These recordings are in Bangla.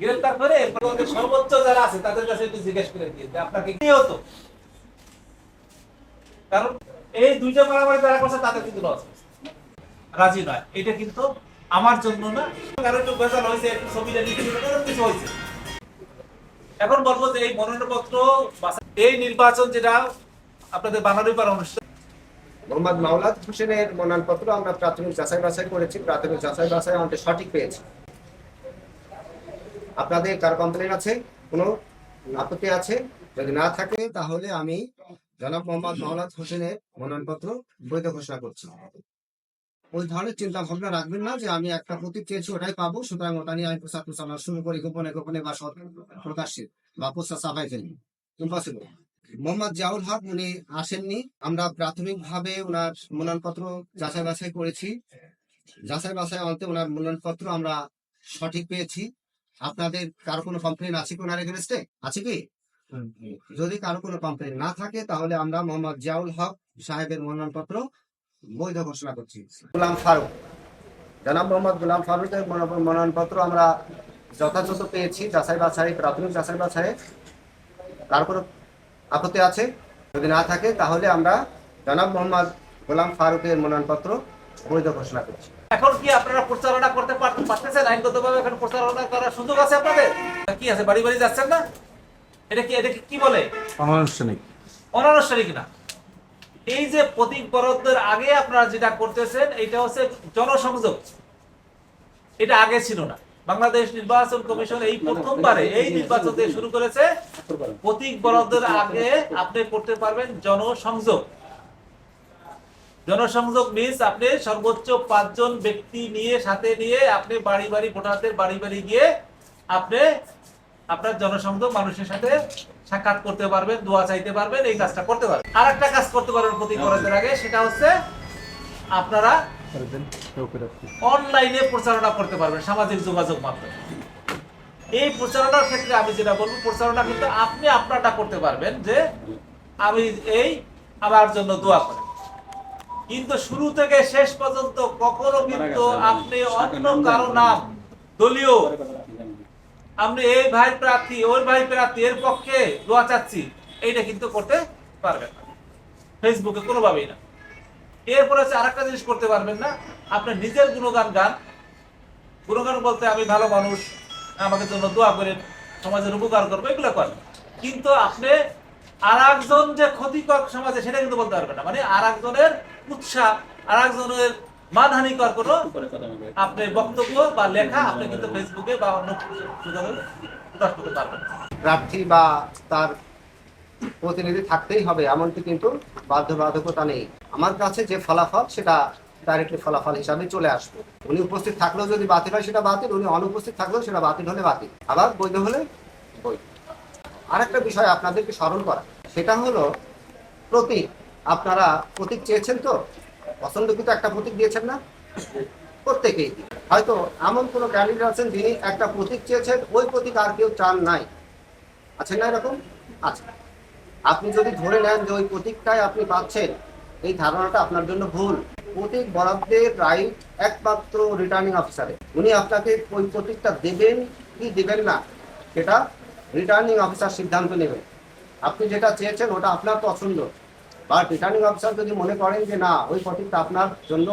গ্রেফতার করে এরপরে সর্বোচ্চ যারা আছে, তাদের কাছে একটু জিজ্ঞেস করে দিয়ে আপনাকে কি হতো কারণ এই দুইটা মারামারি যারা করছে, তাদের কিন্তু লস রাজি নয়। এটা কিন্তু আমার জন্য না কারণ একটু বেজাল হয়েছে, একটু ছবিটা দিলে এরকম কিছু হয়েছে। এখন বলব যে এই মনোনয়নপত্র এই নির্বাচন যেটা আপনাদের বানানোর পর অনুষ্ঠান মোহাম্মদ মাওলাদ হোসেনের মনোনয়নপত্র আমরা প্রাথমিক যাচাই বাছাই করেছি। প্রাথমিক যাচাই বাছাই আমাদের সঠিক পেয়েছি। আপনাদের কার কমপ্লেন আছে? কোনো আপত্তি আছে? যদি না থাকে, তাহলে আমি জনাব মোহাম্মদ মাওলাদ হোসেনের মনোনয়নপত্র বৈধ ঘোষণা করছি। ওই ধরনের চিন্তা ভাবনা রাখবেন না যে আমি একটা প্রতীক চেয়েছি, ওটাই পাবো। সুতরাং ওটা নিয়ে আমি প্রচার প্রচারণা শুরু করি, গোপনে গোপনে বা প্রকাশ্যে বা প্রচার চাপাই ফেলি ইম্পসিবল মোহাম্মদ জিয়াউল হক, উনি আসেননি। আমরা প্রাথমিকভাবে ওনার মনোনয়নপত্র যাচাই বাছাই করেছি। যাচাই বাছাই অন্তে ওনার মনোনয়নপত্র আমরা সঠিক পেয়েছি। আপনাদের কারও কোনো কমপ্লেন আছে কি ওনার এগেনস্টে আছে কি? যদি কারও কোনো কমপ্লেন না থাকে তাহলে আমরা মোহাম্মদ জিয়াউল হক সাহেবের মনোনয়নপত্র বৈধ ঘোষণা করছি। গোলাম ফারুক। জনাব মোহাম্মদ গোলাম ফারুকের মনো- মনোনয়নপত্র আমরা যথাযথ পেয়েছি যাচাই বাছাই প্রাথমিক যাচাই বাছাই। কার কোনো আপত্তি আছে? যদি না থাকে তাহলে আমরা জনাব মোহাম্মদ গোলাম ফারুকের মনোনয়নপত্র বৈধ ঘোষণা করছি। এখন কি আপনারা প্রচারণা করতে পার- পারতেছেন? আইনগতভাবে এখন প্রচারণা করার সুযোগ আছে আপনাদের? কি আছে বাড়ি বাড়ি যাচ্ছেন না? এটা কি এটা কি- বলে? অনানুষ্ঠানিক। অনানুষ্ঠানিক না। এই যে প্রতীক বরাদ্দের আগে আপনারা যেটা করতেছেন এটা হচ্ছে জনসংযোগ। এটা আগে ছিল না। বাংলাদেশ নির্বাচন কমিশন এই প্রথমবারে এই নির্বাচন শুরু করেছে। প্রতীক বরাদ্দের আগে আপনি করতে পারবেন জনসংযোগ। জনসংযোগ মিন্স আপনি সর্বোচ্চ পাঁচজন ব্যক্তি নিয়ে সাথে নিয়ে আপনি বাড়ি বাড়ি ভোটারদের বাড়ি বাড়ি গিয়ে আপনি আপনার জনসংযোগ মানুষের সাথে সাক্ষাৎ করতে পারবেন দোয়া চাইতে পারবেন এই কাজটা করতে পারবেন। আর একটা কাজ করতে পারবেন প্রতীক বরাদ্দের আগে সেটা হচ্ছে আপনারা অনলাইনে প্রচারণা করতে পারবেন সামাজিক যোগাযোগ মাধ্যমে। এই প্রচারণার ক্ষেত্রে আমি যেটা বলব প্রচারণা কিন্তু আপনি আপনারটা করতে পারবেন যে আমি এই আমার জন্য দোয়া করেন। কিন্তু শুরু থেকে শেষ পর্যন্ত কখনো কিন্তু আপনি অন্য কারও নাম দলীয়। আপনি এই ভাই প্রার্থী ওই ভাই প্রার্থী এর পক্ষে দোয়া চাচ্ছি। এইটা কিন্তু করতে পারবেন না। ফেসবুকে কোনোভাবেই না। এরপরে হচ্ছে আরেকটা জিনিস করতে পারবেন না। আপনার নিজের গুণগান গান। গুণগান বলতে আমি ভালো মানুষ আমাদের জন্য দোয়া করেন সমাজের উপকার করব এগুলো করেন। কিন্তু আপনি আর একজন যে ক্ষতিকর সমাজে, সেটা কিন্তু বলতে পারবেন না। মানে আর একজনের উৎসাহ আর একজনের মানহানিকর কোনো আপনি বক্তব্য বা লেখা আপনি কিন্তু ফেসবুকে বা অন্য প্রার্থী বা তার প্রতিনিধি থাকতেই হবে, এমনটি কিন্তু বাধ্যবাধকতা নেই। আমার কাছে যে ফলাফল, সেটা ডাইরেক্টলি ফলাফল হিসাবে চলে আসবে। উনি উপস্থিত থাকলেও যদি বাতিল হয়, সেটা বাতিল। উনি অনুপস্থিত থাকলেও সেটা বাতিল হলে বাতিল। আবার বৈধ হলে বৈধ। আরেকটা বিষয় আপনাদেরকে স্মরণ করা। সেটা হলো, প্রতীক। আপনারা প্রতীক চেয়েছেন তো? পছন্দ পছন্দকৃত একটা প্রতীক দিয়েছেন না? প্রত্যেকেই। হয়তো এমন কোনো ক্যান্ডিডেট আছেন যিনি একটা প্রতীক চেয়েছেন, ওই প্রতীক আর কেউ চান নাই। আছে না এরকম? আছে আপনি যদি ধরে নেন যে ওই প্রতীকটাই আপনি পাচ্ছেন, এই ধারণাটা আপনার জন্য ভুল। প্রতীক বরাদ্দের রাইট একমাত্র রিটার্নিং অফিসারে উনি আপনাকে ওই প্রতীকটা দেবেন কি দেবেন না, সেটা রিটার্নিং অফিসার সিদ্ধান্ত নেবেন আপনি যেটা চেয়েছেন, ওটা আপনার পছন্দ। বা রিটার্নিং অফিসার যদি মনে করেন যে, না, ওই প্রতীকটা আপনার জন্য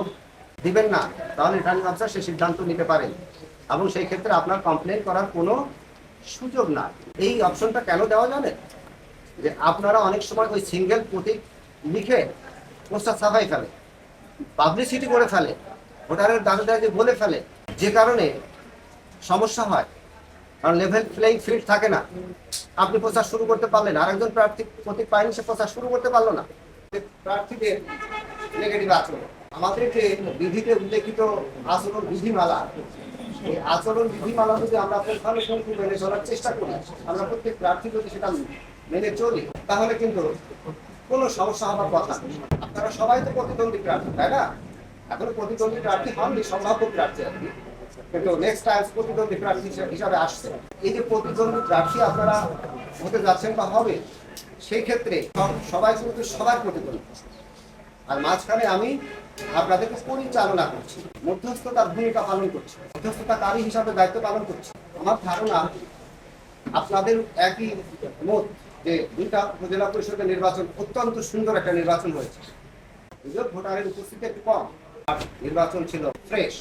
দিবেন না, তাহলে রিটার্নিং অফিসার সে সিদ্ধান্ত নিতে পারেন। এবং সেই ক্ষেত্রে আপনার কমপ্লেন করার কোনো সুযোগ না এই অপশনটা কেন দেওয়া জানে যে, আপনারা অনেক সময় ওই সিঙ্গেল প্রতীক লিখে পোস্টার ছাপাই ফেলে পাবলিসিটি করে ফেলে, ভোটারের দাবি দাবি বলে ফেলে, যে কারণে সমস্যা হয়। কারণ লেভেল প্লেইং ফিল্ড থাকে না। আপনি প্রচার শুরু করতে পারলেন আর একজন প্রার্থী প্রতীক পায়নি, সে প্রচার শুরু করতে পারল না। প্রার্থীদের নেগেটিভ আচরণ। আমাদের যে বিধিতে উল্লেখিত আচরণ বিধিমালা, এই আচরণ বিধিমালা যদি আমরা পুঙ্খানুপুঙ্খ মেনে চলার চেষ্টা করি, আমরা প্রত্যেক প্রার্থী যদি সেটা মেনে চলি, তাহলে কিন্তু কোনো সমস্যা হওয়ার কথা আপনারা সবাই তো প্রতিদ্বন্দ্বী প্রার্থী, তাই না? এখনও প্রতিদ্বন্দ্বী প্রার্থী হননি, সম্ভাব্য প্রার্থী আর কি কিন্তু নেক্সট টাইম প্রতিদ্বন্দ্বী প্রার্থী হিসাবে আসছে। এই যে প্রতিদ্বন্দ্বী প্রার্থী আপনারা হতে যাচ্ছেন বা হবে, সেই ক্ষেত্রে সবাই কিন্তু সবার প্রতিদ্বন্দ্বী। আর মাঝখানে আমি আপনাদেরকে পরিচালনা করছি, মধ্যস্থতার ভূমিকা পালন করছি, মধ্যস্থতাকারী হিসাবে দায়িত্ব পালন করছি। আমার ধারণা, আপনাদের একই মত যে দুইটা উপজেলা পরিষদের নির্বাচন অত্যন্ত সুন্দর একটা নির্বাচন হয়েছে। যদিও ভোটারের উপস্থিতি একটু কম, নির্বাচন ছিল ফ্রেশ।